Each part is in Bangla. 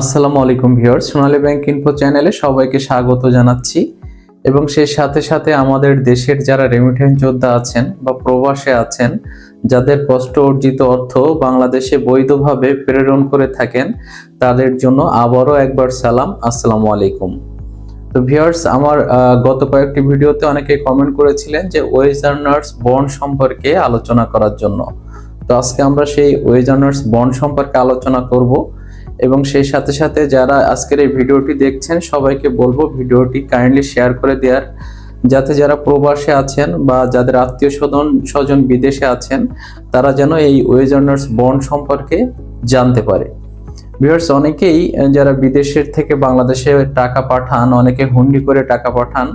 আসসালামু আলাইকুম ভিউয়ার সোনালী ব্যাংক ইনফো চ্যানেলে সবাইকে স্বাগত জানাচ্ছি। এবং সেই সাথে সাথে আমাদের দেশের যারা রেমিটেন্স যোদ্ধা আছেন বা প্রবাসে আছেন, যাদের কষ্ট অর্জিত অর্থ বাংলাদেশে বৈধভাবে প্রেরণ করে থাকেন, তাদের জন্য আবারও একবার সালাম, আসসালামু আলাইকুম। তো ভিউয়ার্স, আমার গত কয়েকটি ভিডিওতে অনেকে কমেন্ট করেছিলেন যে ওয়েজার্নার্স বন্ড সম্পর্কে আলোচনা করার জন্য। তো আজকে আমরা সেই ওয়েজার্নার্স বন্ড সম্পর্কে আলোচনা করব। এবং সেই সাথে সাথে যারা আজকের এই ভিডিওটি দেখছেন, সবাইকে বলব ভিডিওটি কাইন্ডলি শেয়ার করে দেওয়ার। যাতে যারা প্রবাসে আছেন বা যাদের আত্মীয় স্বজন স্বজন বিদেশে আছেন, তারা যেন এই ওয়েজার্নার্স বন্ড সম্পর্কে জানতে পারে। ভিউয়ার্স অনেকেই যারা বিদেশের থেকে বাংলাদেশে টাকা পাঠান, অনেকে হুন্ডি করে টাকা পাঠান,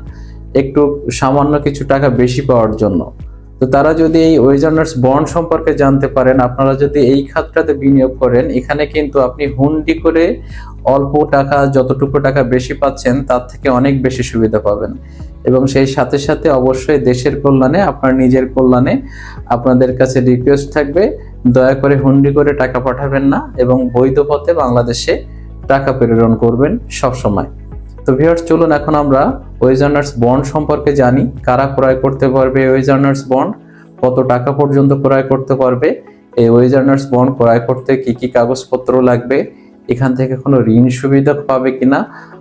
একটু সামান্য কিছু টাকা বেশি পাওয়ার জন্য। তো তারা যদি এই ওয়েজার্নার্স বন্ড সম্পর্কে জানতে পারেন, আপনারা যদি এই খাতটাতে বিনিয়োগ করেন, এখানে কিন্তু আপনি হুন্ডি করে অল্প টাকা, যতটুকু টাকা বেশি পাচ্ছেন, তার থেকে অনেক বেশি সুবিধা পাবেন। এবং সেই সাথে সাথে অবশ্যই দেশের কল্যাণে, আপনার নিজের কল্যাণে আপনাদের কাছে রিকোয়েস্ট থাকবে, দয়া করে হুন্ডি করে টাকা পাঠাবেন না এবং বৈধ পথে বাংলাদেশে টাকা প্রেরণ করবেন সব সময় তো ভিউয়ার্স চলুন এখন আমরা ওয়েজার্নার্স বন্ড সম্পর্কে জানি। কারা ক্রয় করতে পারবে ওয়েজার্নার্স বন্ড কত টাকা পর্যন্ত ক্রয় করতে পারবে? এই ওয়েজার্নার্স বন্ড ক্রয় করতে কি কি কাগজপত্র লাগবে? এখান থেকে কোনো ঋণ সুবিধা পাবে কিনা?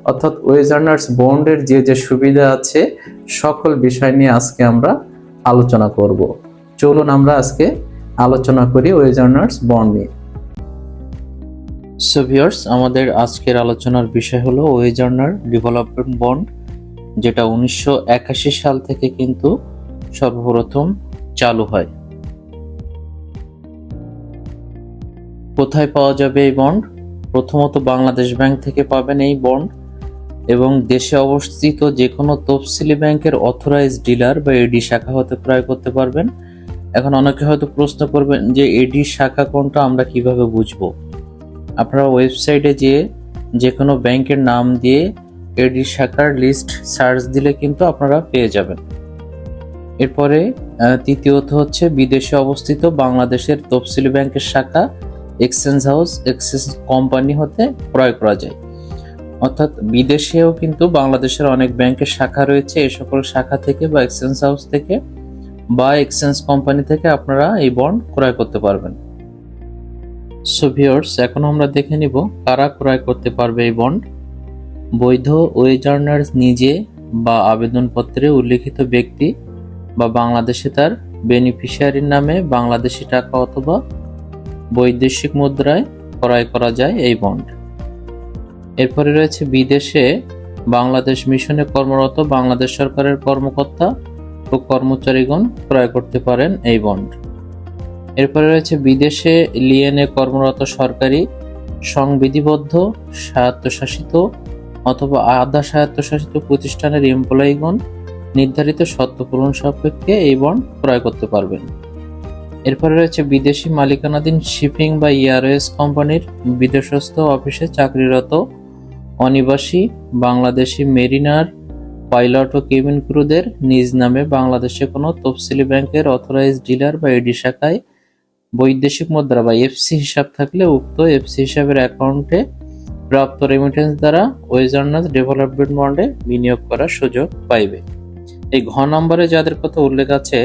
অর্থাৎ ওয়েজার্নার্স বন্ডের যে যে সুবিধা আছে, সকল বিষয় নিয়ে আজকে আমরা আলোচনা করব। চলুন আমরা আজকে আলোচনা করি ওয়েজার্নার্স বন্ড নিয়ে। সো ভিউয়ার্স আমাদের আজকের আলোচনার বিষয় হলো ওয়েজার্নার ডেভেলপমেন্ট বন্ড যেটা উনিশশো একাশি সাল থেকে কিন্তু সর্বপ্রথম চালু হয়। কোথায় পাওয়া যাবে এই বন্ড প্রথমত বাংলাদেশ ব্যাংক থেকে পাবেন এই বন্ড এবং দেশে অবস্থিত যে কোনো তফসিলি ব্যাংকের অথরাইজ ডিলার বা এডি শাখা হতে ক্রয় করতে পারবেন। এখন অনেকে হয়তো প্রশ্ন করবেন যে এডি শাখা কোনটা, আমরা কীভাবে বুঝব? আপনারা ওয়েবসাইটে যেয়ে যে কোনো ব্যাংকের নাম দিয়ে এডি শাখার লিস্ট সার্চ দিলে কিন্তু আপনারা পেয়ে যাবেন। এরপরে তৃতীয়ত হচ্ছে বিদেশে অবস্থিত বাংলাদেশের তফসিলি ব্যাংকের শাখা এক্সচেঞ্জ হাউস, এক্সচেঞ্জ কোম্পানি হতে ক্রয় করা যায়। অর্থাৎ বিদেশেও কিন্তু বাংলাদেশের অনেক ব্যাংকের শাখা রয়েছে এই সকল শাখা থেকে বা এক্সচেঞ্জ হাউস থেকে বা এক্সচেঞ্জ কোম্পানি থেকে আপনারা এই বন্ড ক্রয় করতে পারবেন। সো ভিউয়ার্স এখন আমরা দেখে নিব কারা ক্রয় করতে পারবে এই বন্ড বৈধ ওয়েজার্নার্স নিজে বা আবেদনপত্রে উল্লেখিত ব্যক্তি বা বাংলাদেশে তার বেনিফিশিয়ারির নামে বাংলাদেশি টাকা অথবা বৈদেশিক মুদ্রায় ক্রয় করা যায় এই বন্ড এরপরে রয়েছে বিদেশে বাংলাদেশ মিশনে কর্মরত বাংলাদেশ সরকারের কর্মকর্তা ও কর্মচারীগণ ক্রয় করতে পারেন এই বন্ড এরপরে রয়েছে বিদেশে লিয়েনে কর্মরত সরকারি, সংবিধিবদ্ধ, স্বায়ত্তশাসিত অথবা আধা স্বায়ত্তশাসিত প্রতিষ্ঠানের এমপ্লয়িগণ নির্ধারিত শর্ত পূরণ সাপেক্ষে এই বন্ড ক্রয় করতে পারবেন। এরপরে রয়েছে বিদেশি মালিকানাধীন শিপিং বা এয়ারওয়েজ কোম্পানির বিদেশস্থ অফিসে চাকরিরত অনিবাসী বাংলাদেশি মেরিনার, পাইলট ও কেবিন ক্রুদের নিজ নামে বাংলাদেশে কোনো তফসিলি ব্যাংকের অথরাইজ ডিলার বা এডি শাখায় বৈদেশিক মুদ্রা বা এফসি হিসাব থাকলে উক্ত এফসি হিসাবের অ্যাকাউন্টে প্রাপ্ত রেমিটেন্স দ্বারা ওয়েজার্নাস ডেভেলপমেন্ট বন্ডে বিনিয়োগ করার সুযোগ পাইবে। এই ঘ নম্বরে যাদের কথা উল্লেখ আছে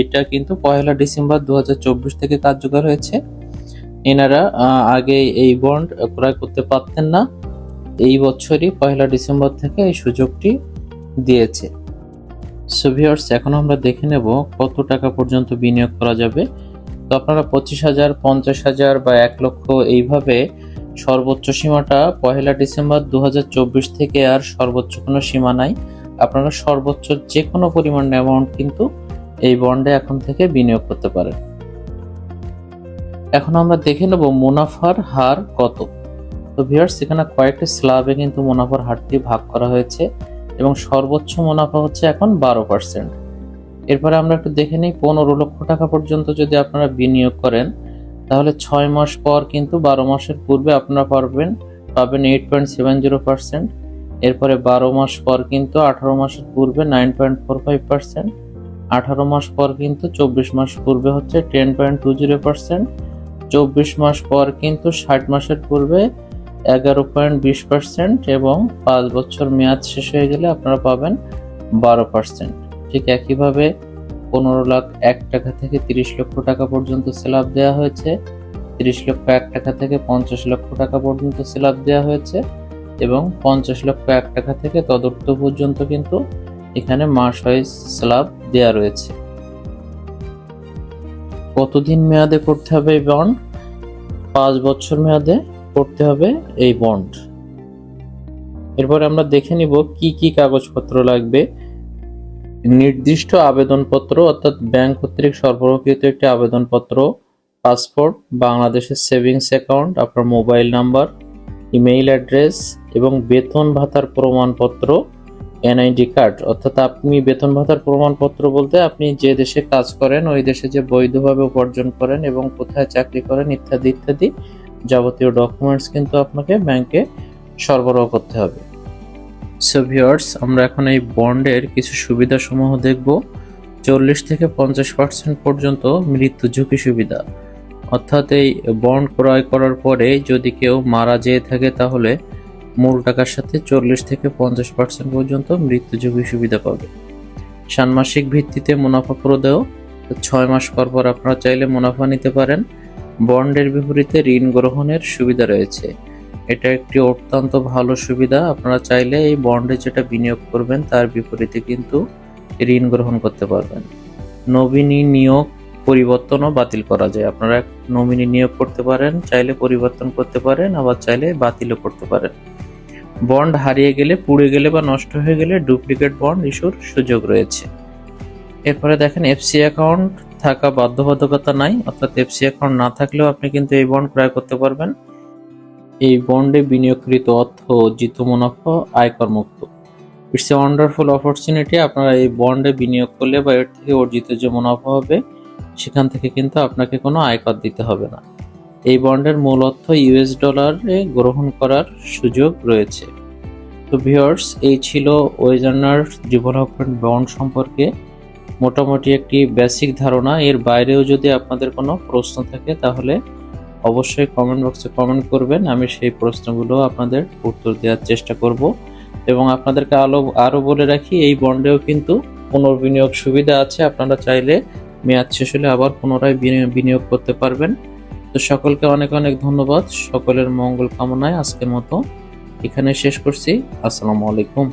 এটা কিন্তু পয়লা ডিসেম্বর দু হাজার চব্বিশ থেকে কার্যকর হয়েছে। এনারা আগে এই বন্ড ক্রয় করতে পারতেন না। এই বছরই পয়লা ডিসেম্বর থেকে এই সুযোগটি দিয়েছে। সুভিয়ার্স এখন আমরা দেখে নেব কত টাকা পর্যন্ত বিনিয়োগ করা যাবে। তো আপনারা পঁচিশ হাজার, পঞ্চাশ হাজার বা এক লক্ষ এইভাবে সর্বোচ্চ সীমাটা পহেলা ডিসেম্বর দু হাজার চব্বিশ থেকে আর সর্বোচ্চ কোনো সীমা নাই। আপনারা সর্বোচ্চ যে কোনো পরিমাণ অ্যামাউন্ট কিন্তু এই বন্ডে এখন থেকে বিনিয়োগ করতে পারেন। এখন আমরা দেখে নেব মুনাফার হার কত। তো ভিউয়ার্স এখানে কয়েকটি স্ল্যাবে কিন্তু মুনাফার হারটি ভাগ করা হয়েছে এবং সর্বোচ্চ মুনাফা হচ্ছে এখন বারো পার্সেন্ট এরপরে আমরা একটু দেখে নিই, পনেরো লক্ষ টাকা পর্যন্ত যদি আপনারা বিনিয়োগ করেন, তাহলে ছয় মাস পর কিন্তু বারো মাসের পূর্বে আপনারা পারবেন, পাবেন eight point seven zero percent এরপরে বারো মাস পর কিন্তু আঠারো মাসের পূর্বে nine point four five percent আঠারো মাস পর কিন্তু চব্বিশ মাস পূর্বে হচ্ছে ten point two zero percent চব্বিশ মাস পর কিন্তু ষাট মাসের পূর্বে এগারো পয়েন্ট বিশ পার্সেন্ট এবং পাঁচ বছর মেয়াদ শেষ হয়ে গেলে আপনারা পাবেন বারো পার্সেন্ট ঠিক একইভাবে পনেরো লাখ এক টাকা থেকে তিরিশ লক্ষ টাকা পর্যন্ত স্ল্যাব দেওয়া হয়েছে। তিরিশ লক্ষ এক টাকা থেকে পঞ্চাশ লক্ষ টাকা পর্যন্ত স্ল্যাব দেওয়া হয়েছে এবং পঞ্চাশ লক্ষ এক টাকা থেকে তদর্থ পর্যন্ত কিন্তু এখানে মাস ওয়াইজ স্ল্যাব দেওয়া রয়েছে। কতদিন মেয়াদে করতে হবে এই বন্ড পাঁচ বছর মেয়াদে করতে হবে এই বন্ড এরপর আমরা দেখে নিব কি কি কাগজপত্র লাগবে। নির্দিষ্ট আবেদনপত্র, অর্থাৎ ব্যাংক কর্তৃক সরবরাহকৃত একটি আবেদনপত্র, পাসপোর্ট, বাংলাদেশের সেভিংস অ্যাকাউন্ট, আপনার মোবাইল নাম্বার, ইমেইল অ্যাড্রেস এবং বেতন ভাতার প্রমাণপত্র, এনআইডি কার্ড। অর্থাৎ আপনি বেতন ভাতার প্রমাণপত্র বলতে আপনি যে দেশে কাজ করেন, ওই দেশে যে বৈধভাবে উপার্জন করেন এবং কোথায় চাকরি করেন ইত্যাদি ইত্যাদি যাবতীয় ডকুমেন্টস কিন্তু আপনাকে ব্যাংকে সরবরাহ করতে হবে। সো ভিউয়ার্স আমরা এখন এই বন্ডের কিছু সুবিধাসমূহ দেখব। চল্লিশ থেকে পঞ্চাশ পার্সেন্ট পর্যন্ত মৃত্যু ঝুঁকি সুবিধা। অর্থাৎ এই বন্ড ক্রয় করার পরে যদি কেউ মারা যেয়ে থাকে তাহলে মূল টাকার সাথে চল্লিশ থেকে পঞ্চাশ পার্সেন্ট পর্যন্ত মৃত্যু ঝুঁকি সুবিধা পাবে। ষান্মাসিক ভিত্তিতে মুনাফা প্রদেয়। ছয় মাস পর পর আপনারা চাইলে মুনাফা নিতে পারেন। বন্ডের বিপরীতে ঋণ গ্রহণের সুবিধা রয়েছে। এটা একটি অত্যন্ত ভালো সুবিধা। আপনারা চাইলে এই বন্ডে যেটা বিনিয়োগ করবেন, তার বিপরীতে কিন্তু ঋণ গ্রহণ করতে পারবেন। নমিনি নিয়োগ পরিবর্তনও বাতিল করা যায়। আপনারা নমিনি নিয়োগ করতে পারেন, চাইলে পরিবর্তন করতে পারেন, আবার চাইলে বাতিলও করতে পারেন। বন্ড হারিয়ে গেলে, পুড়ে গেলে বা নষ্ট হয়ে গেলে ডুপ্লিকেট বন্ড ইস্যুর সুযোগ রয়েছে। এরপরে দেখেন এফসি অ্যাকাউন্ট থাকা বাধ্যবাধকতা নাই। অর্থাৎ এফসি অ্যাকাউন্ট না থাকলেও আপনি কিন্তু এই বন্ড ক্রয় করতে পারবেন। এই বন্ডে বিনিয়োগকৃত অর্থ অর্জিত মুনাফা আয়কর মুক্ত ইটস এ ওয়ান্ডারফুল অপরচুনিটি আপনারা এই বন্ডে বিনিয়োগ করলে বা এর থেকে অর্জিত যে মুনাফা হবে, সেখান থেকে কিন্তু আপনাকে কোনো আয়কর দিতে হবে না। এই বন্ডের মূল অর্থ ইউএস ডলারে গ্রহণ করার সুযোগ রয়েছে। তো ভিউয়ার্স এই ছিল ওয়েজার্নার ডেভেলপমেন্ট বন্ড সম্পর্কে। মোটামুটি একটি বেসিক ধারণা, এর বাইরেও যদি আপনাদের কোনো প্রশ্ন থাকে, তাহলে অবশ্যই কমেন্ট বক্সে কমেন্ট করবেন। আমি সেই প্রশ্নগুলো আপনাদের উত্তর দেওয়ার চেষ্টা করব। এবং আপনাদেরকে আলো আরও বলে রাখি, এই বন্ডেও কিন্তু পুনর্বিনিয়োগ সুবিধা আছে। আপনারা চাইলে মেয়াদ শেষ হলে আবার পুনরায় বিনি- বিনিয়োগ করতে পারবেন। তো সকলকে অনেক অনেক ধন্যবাদ। সকলের মঙ্গল কামনায় আজকের মতো এখানে শেষ করছি। আসসালামু আলাইকুম।